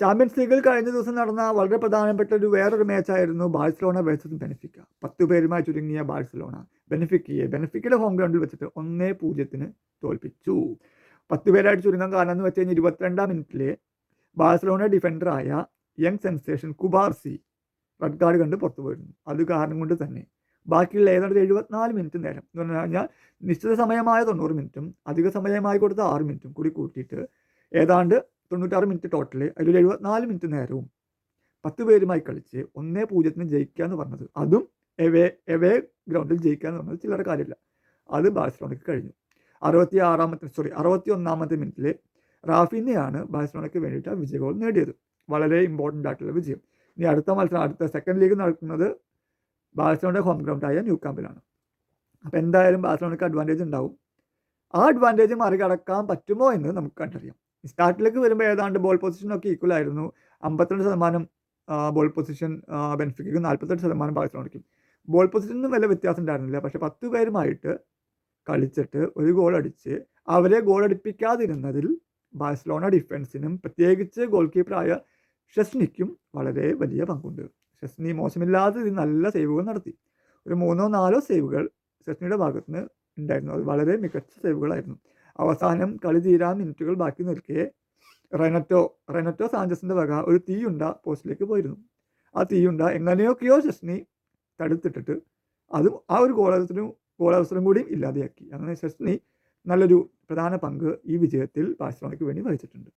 Champions ലീഗിൽ കഴിഞ്ഞ ദിവസം നടന്ന വളരെ പ്രധാനപ്പെട്ട ഒരു വേറൊരു മാച്ചായിരുന്നു ബാഴ്സലോണ വേഴ്സസ് ബെനഫിക്ക. പത്ത് പേരുമായി ചുരുങ്ങിയ ബാഴ്സലോണ. ബെനഫിക്കയെ ബെനഫിക്കയുടെ ഹോം ഗ്രൗണ്ടിൽ വെച്ചിട്ട് ഒന്നേ പൂജ്യത്തിന് തോൽപ്പിച്ചു. പത്ത് പേരായിട്ട് ചുരുങ്ങാൻ കാരണം എന്ന് വെച്ച് കഴിഞ്ഞാൽ ഇരുപത്തിരണ്ടാം മിനിറ്റിലെ Barcelona ഡിഫൻഡറായ young sensation Cubarsi red card കണ്ട് പുറത്തു പോയിരുന്നു. അത് കാരണം കൊണ്ട് തന്നെ. ബാക്കിയുള്ള ഏതാണ്ട് എഴുപത്തിനാല് മിനിറ്റ് നേരം എന്ന് പറഞ്ഞു കഴിഞ്ഞാൽ നിശ്ചിത സമയമായ തൊണ്ണൂറ് മിനിറ്റും അധിക സമയമായി കൊടുത്ത ആറ് മിനിറ്റും കൂടി കൂട്ടിയിട്ട് ഏതാണ്ട് തൊണ്ണൂറ്റാറ് മിനിറ്റ് ടോട്ടൽ അതിലൊരു എഴുപത്തിനാല് മിനിറ്റ് നേരവും പത്ത് പേരുമായി കളിച്ച് ഒന്നേ പൂജ്യത്തിന് ജയിക്കുക എന്ന് പറഞ്ഞത്. അതും എവേ എവേ ഗ്രൗണ്ടിൽ ജയിക്കുക എന്ന് പറഞ്ഞത് ചില്ലറ കാര്യമില്ല. അത് ബാഴ്സലോണയ്ക്ക് കഴിഞ്ഞു. അറുപത്തി ആറാമത്തെ സോറി അറുപത്തി ഒന്നാമത്തെ മിനിറ്റിൽ റാഫിനെയാണ് ബാഴ്സലോണയ്ക്ക് വേണ്ടിയിട്ട് ആ വിജയഗോൾ നേടിയത്. വളരെ ഇമ്പോർട്ടന്റ് ആയിട്ടുള്ള വിജയം. ഇനി അടുത്ത മത്സരം അടുത്ത സെക്കൻഡ് ലീഗ് നടക്കുന്നത് ബാഴ്സലോണയുടെ ഹോം ഗ്രൗണ്ടായ ന്യൂ ക്യാമ്പിലാണ് അപ്പോൾ എന്തായാലും ബാഴ്സലോണയ്ക്ക് അഡ്വാന്റേജ് ഉണ്ടാവും. ആ അഡ്വാന്റേജ് മറികടക്കാൻ പറ്റുമോ എന്ന് നമുക്ക് കണ്ടറിയാം. സ്റ്റാർട്ടിലേക്ക് വരുമ്പോൾ ഏതാണ്ട് ബോൾ പൊസിഷനൊക്കെ ഈക്വൽ ആയിരുന്നു. അമ്പത്തിരണ്ട് ശതമാനം ബോൾ പൊസിഷൻ ബെനിഫിക്കും നാൽപ്പത്തെട്ട് ശതമാനം ബാഴ്സലോണയ്ക്കും. ബോൾ പൊസിഷനൊന്നും വലിയ വ്യത്യാസം ഉണ്ടായിരുന്നില്ല. പക്ഷേ പത്ത് പേരുമായിട്ട് കളിച്ചിട്ട് ഒരു ഗോൾ അടിച്ച് അവരെ ഗോൾ അടിപ്പിക്കാതിരുന്നതിൽ ബാഴ്സലോണ ഡിഫൻസിനും പ്രത്യേകിച്ച് ഗോൾ കീപ്പറായ ഷെസ്നിക്കും വളരെ വലിയ പങ്കുണ്ട്. ഷെസ്നി മോശമില്ലാതെ നല്ല സേവുകൾ നടത്തി. ഒരു മൂന്നോ നാലോ സേവുകൾ ഷെസ്നിയുടെ ഭാഗത്തുനിന്ന് ഉണ്ടായിരുന്നു. അത് വളരെ മികച്ച സേവുകളായിരുന്നു അവസാനം കളി തീരാൻ മിനിറ്റുകൾ ബാക്കി നിൽക്കെ. റെനറ്റോ റെനറ്റോ സാഞ്ചസിന്റെ വക ഒരു തീയുണ്ട പോസ്റ്റിലേക്ക് പോയിരുന്നു. ആ തീയുണ്ട എങ്ങനെയൊക്കെയോ ഷെസ്നി തടുത്തിട്ടിട്ട് അതും ആ ഒരു ഗോളവസരം ഗോളവസരം കൂടിയും ഇല്ലാതെയാക്കി. അങ്ങനെ ഷെസ്നി നല്ലൊരു പ്രധാന പങ്ക് ഈ വിജയത്തിൽ ബാഴ്സലോണയ്ക്ക് വേണ്ടി വഹിച്ചിട്ടുണ്ട്.